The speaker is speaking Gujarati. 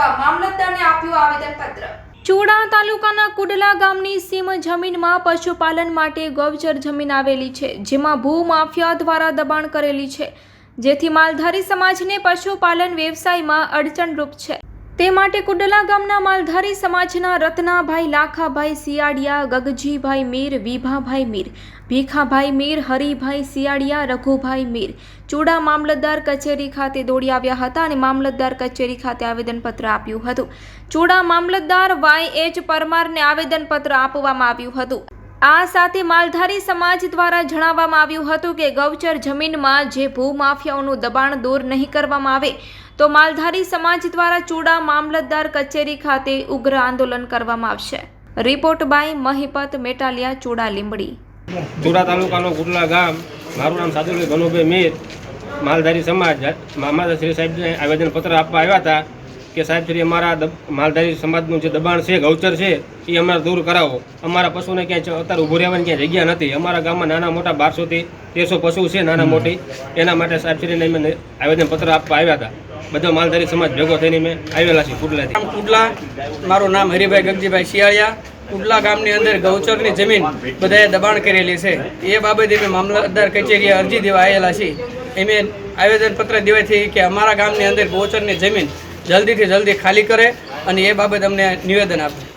કરવા મામલતદારને આપ્યું આવેદનપત્ર. ચૂડા તાલુકાના કુડલા ગામની સીમ જમીનમાં પશુપાલન માટે ગૌચર જમીન આવેલી છે, જેમાં ભૂ માફિયા દ્વારા દબાણ કરેલી છે, જેથી માલધારી સમાજને પશુપાલન વ્યવસાયમાં અડચણરૂપ છે. તે માટે કુડલા ગામના માલધારી સમાજના રત્નાભાઈ, લાખાભાઈ સિયાડિયા ગગજીભાઈ મીર, વિભાભાઈ મીર, ભીખાભાઈ મીર, હરિભાઈ સિયાડિયા રઘુભાઈ મીર ચૂડા મામલતદાર કચેરી ખાતે દોડી આવ્યા હતા અને મામલતદાર કચેરી ખાતે આવેદનપત્ર આપ્યું હતું. ચૂડા મામલતદાર વાય એચ પરમારને આવેદનપત્ર આપવામાં આવ્યું હતું. આ સાથે માલધારી સમાજ દ્વારા જણાવવામાં આવ્યું હતું કે ગૌચર જમીનમાં જે ભૂમાફિયાઓનું દબાણ દૂર નહીં કરવામાં આવે, તો માલધારી સમાજ દ્વારા ચૂડા મામલતદાર કચેરી ખાતે ઉગ્ર આંદોલન કરવામાં આવશે. Report by Mahipat Metaliya Chuda Limbdi. Chuda તાલુકાનો કુટલા ગામ, મારું નામ સાધુભાઈ ઘનુભાઈ મીર. માલધારી સમાજ મામાદા શ્રી સાહેબને આવેદનપત્ર આપવા આવ્યા હતા. કે સાહેબ શ્રી અમારા માલધારી સમાજનું જે દબાણ છે ગૌચર છે એ અમારે દૂર કરાવો. અમારા પશુને ક્યાંય અત્યારે ઊભું રહેવાની ક્યાંય જગ્યા નથી. અમારા ગામમાં નાના મોટા બારસોથી તેરસો પશુ છે નાના મોટી. એના માટે સાહેબશ્રીને અમે આવેદનપત્ર આપવા આવ્યા હતા. બધા માલધારી સમાજ ભેગો થઈને મેં આવેલા છીએ કુડલાથી. કુડલા. મારું નામ હરિભાઈ ગગજીભાઈ શિયાળિયા. કુડલા ગામની અંદર ગૌચરની જમીન બધાએ દબાણ કરેલી છે. એ બાબતે અમે મામલતદાર કચેરીએ અરજી દેવા આવેલા છીએ. મેં આવેદનપત્ર દેવાથી કે અમારા ગામની અંદર ગૌચરની જમીન જલ્દીથી જલ્દી ખાલી કરે અને એ બાબત અમને નિવેદન આપે.